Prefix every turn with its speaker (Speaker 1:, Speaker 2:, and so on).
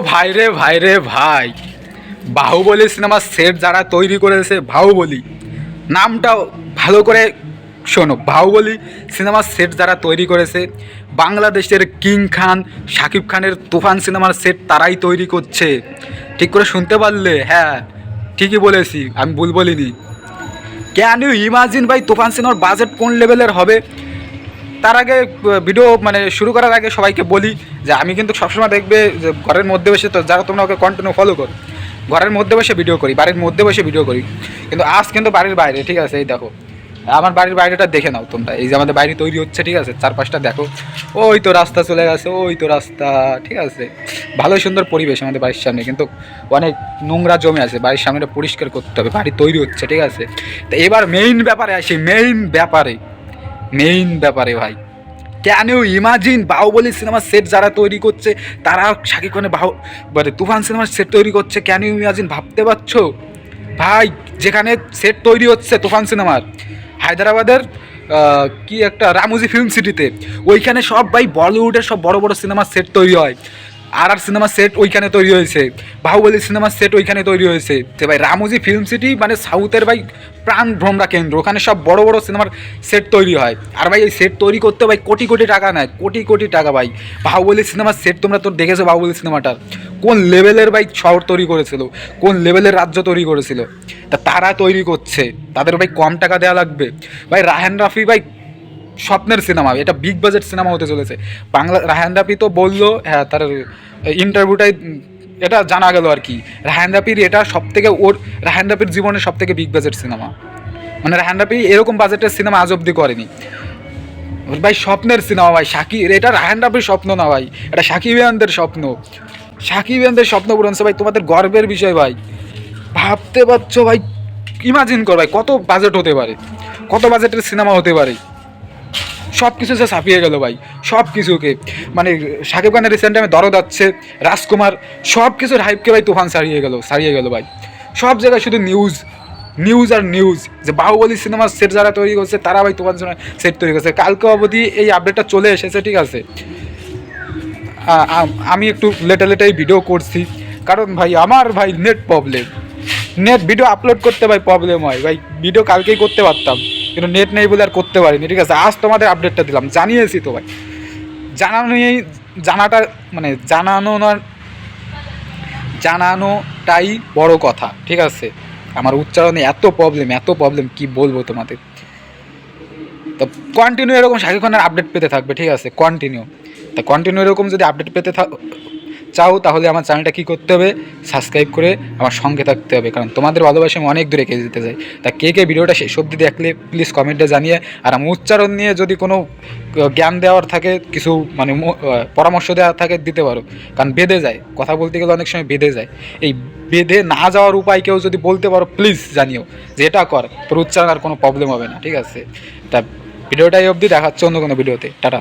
Speaker 1: ভাই রে ভাই রে, ভাই। বাহুবলী সিনেমার সেট যারা তৈরি করেছে, বাহুবলী। নামটাও ভালো করে শোনো। বাহুবলী সিনেমার সেট যারা তৈরি করেছে, বাংলাদেশের কিং খান, শাকিব খানের তুফান সিনেমার সেট তারাই তৈরি করছে। ঠিক করে শুনতে পারলে হ্যাঁ ঠিকই বলেছি, আমি ভুল বলিনি। ক্যান ইউ ইমাজিন ভাই তুফান সিনেমার বাজেট কোন লেভেলের হবে? তার আগে ভিডিও মানে শুরু করার আগে সবাইকে বলি যে আমি কিন্তু সবসময় দেখবে যে ঘরের মধ্যে বসে তো যারা তোমরা ওকে কন্টিনিউ ফলো করো, ঘরের মধ্যে বসে ভিডিও করি, বাড়ির মধ্যে বসে ভিডিও করি। কিন্তু আজ কিন্তু বাড়ির বাইরে, ঠিক আছে? এই দেখো, আমার বাড়ির বাইরেটা দেখে নাও তোমরা। এই যে আমাদের বাড়ি তৈরি হচ্ছে, ঠিক আছে? চারপাশটা দেখো। ওই তো রাস্তা চলে গেছে, ওই তো রাস্তা, ঠিক আছে? ভালো সুন্দর পরিবেশ আমাদের বাড়ির সামনে, কিন্তু অনেক নোংরা জমে আছে, বাড়ির সামনেটা পরিষ্কার করতে হবে, বাড়ি তৈরি হচ্ছে, ঠিক আছে? তো এবার মেইন ব্যাপারে আসি মেইন ব্যাপারে মেইন ব্যাপারে ভাই। ক্যান ইউ ইমাজিন বাহুবলি সিনেমার সেট যারা তৈরি করছে, তারা শাকিব বাহু মানে তুফান সিনেমার সেট তৈরি করছে ক্যান ইউ ইমাজিন ভাবতে পারছ? ভাই, যেখানে সেট তৈরি হচ্ছে তুফান সিনেমার হায়দ্রাবাদের কি একটা রামুজি ফিল্ম সিটিতে ওইখানে সব ভাই বলিউডের সব বড় বড় সিনেমার সেট তৈরি হয়। আর আর সিনেমার সেট ওইখানে তৈরি হয়েছে, বাহুবলী সিনেমার সেট ওইখানে তৈরি হয়েছে। যে ভাই, রামুজি ফিল্ম সিটি মানে সাউথের ভাই প্রাণ ভ্রমরা কেন্দ্র, ওখানে সব বড় বড় সিনেমার সেট তৈরি হয়। আর ভাই, এই সেট তৈরি করতে ভাই কোটি কোটি টাকা নেয়, কোটি কোটি টাকা ভাই। বাহুবলী সিনেমার সেট তোমরা তো দেখেছ বাহুবলী সিনেমাটার। কোন লেভেলের ভাই শহর তৈরি করেছিল, কোন লেভেলের রাজ্য তৈরি করেছিল। তা তারা তৈরি করছে, তাদের ভাই কম টাকা দেওয়া লাগবে। ভাই, রাহান রাফি ভাই স্বপ্নের সিনেমা, এটা বিগ বাজেট সিনেমা হতে চলেছে। বাংলা রাহান রাফি তো বলল হ্যাঁ তার ইন্টারভিউটাই এটা জানা গেল আর কি। রাহান রাফির এটা সব থেকে ওর রাহান রাফির জীবনের সব থেকে বিগ বাজেট সিনেমা। মানে রাহান রাফি এরকম বাজেটের সিনেমা আজ অব্দি করেনি। ভাই স্বপ্নের সিনেমা ভাই, সাকিব, এটা রাহান রাফির স্বপ্ন না ভাই, এটা সাকিব ইয়ানদের স্বপ্ন। সাকিব ইয়ানদের স্বপ্ন পূরণ ভাই, তোমাদের গর্বের বিষয় ভাই। ভাবতে পারছ ভাই ইমাজিন কর ভাই, কত বাজেট হতে পারে, কত বাজেটের সিনেমা হতে পারে। সব কিছু সে ছাপিয়ে গেল ভাই সব কিছুকে মানে সাকিব খানের রিসেন্ট টাইমে দরদ আছে, রাজকুমার সব কিছুর হাইপকে ভাই তুফান সারিয়ে গেল সারিয়ে গেল ভাই। সব জায়গায় শুধু নিউজ নিউজ আর নিউজ যে বাহুবলী সিনেমার সেট যারা তৈরি করছে, তারা ভাই তুফান সেট তৈরি করছে। কালকে অবধি এই আপডেটটা চলে এসেছে, ঠিক আছে? আমি একটু লেটে লেটেই ভিডিও করছি। কারণ ভাই, আমার ভাই net problem net video upload করতে ভাই প্রবলেম হয়। ভাই ভিডিও কালকেই করতে পারতাম। কিন্তু নেট নেই বলে আর করতে পারিনি, ঠিক আছে? আজ তোমাদের আপডেটটা দিলাম, জানিয়েছি তো ভাই। জানানো নিয়েই জানাটা মানে জানানো না জানানোটাই বড় কথা, ঠিক আছে? আমার উচ্চারণে এত প্রবলেম এত প্রবলেম কি বলব তোমাদের? তো কন্টিনিউ এরকম শাকিব খানের আপডেট পেতে থাকবে, ঠিক আছে? কন্টিনিউ তা কন্টিনিউ এরকম যদি আপডেট পেতে থা- চাও, তাহলে আমার চ্যানেলটা কী করতে হবে? সাবস্ক্রাইব করে আমার সঙ্গে থাকতে হবে, কারণ তোমাদের ভালোবাসা আমি অনেক দূরে এগিয়ে যেতে চাই। তা কে কে ভিডিওটা শেষ অবধি দেখলে প্লিজ কমেন্টে জানিয়ে, আর আমার উচ্চারণ নিয়ে যদি কোনো জ্ঞান দেওয়ার থাকে, কিছু মানে পরামর্শ দেওয়ার থাকে, দিতে পারো। কারণ বেঁধে যায়, কথা বলতে গেলে অনেক সময় বেঁধে যায়। এই বেঁধে না যাওয়ার উপায় কেউ যদি বলতে পারো প্লিজ জানিও, যে এটা কর, তোর উচ্চারণ আর কোনো প্রবলেম হবে না, ঠিক আছে? তা ভিডিওটাই অবধি দেখাচ্ছে অন্য কোনো ভিডিওতে, টাটা।